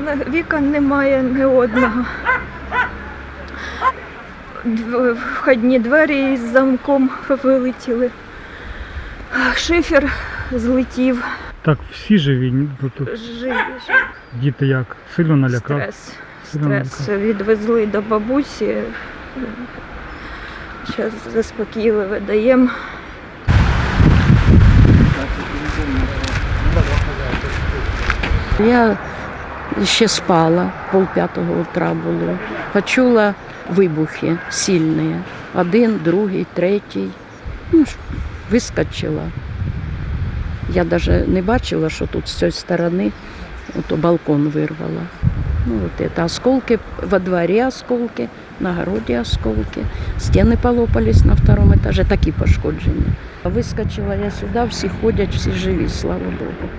Вікна, вікон немає ні одного. Входні двері із замком вилетіли. Шифер злетів. Так, всі живі. Ну, тут Живі, живі. діти як? Сильно налякав? Стрес. Сильно Стрес. Відвезли до бабусі. Зараз заспокійливо даємо. Я ще спала, полп'ятого утра було. Почула вибухи сильні. Один, другий, третій. Ну, вискочила. Я навіть не бачила, що тут з цієї сторони ото балкон вирвала. Ну, вот это осколки, во дворе осколки, на городі осколки, стіни полопались на втором етажі, такі пошкодження. Вискочила я сюди, всі ходять, всі живі, слава Богу.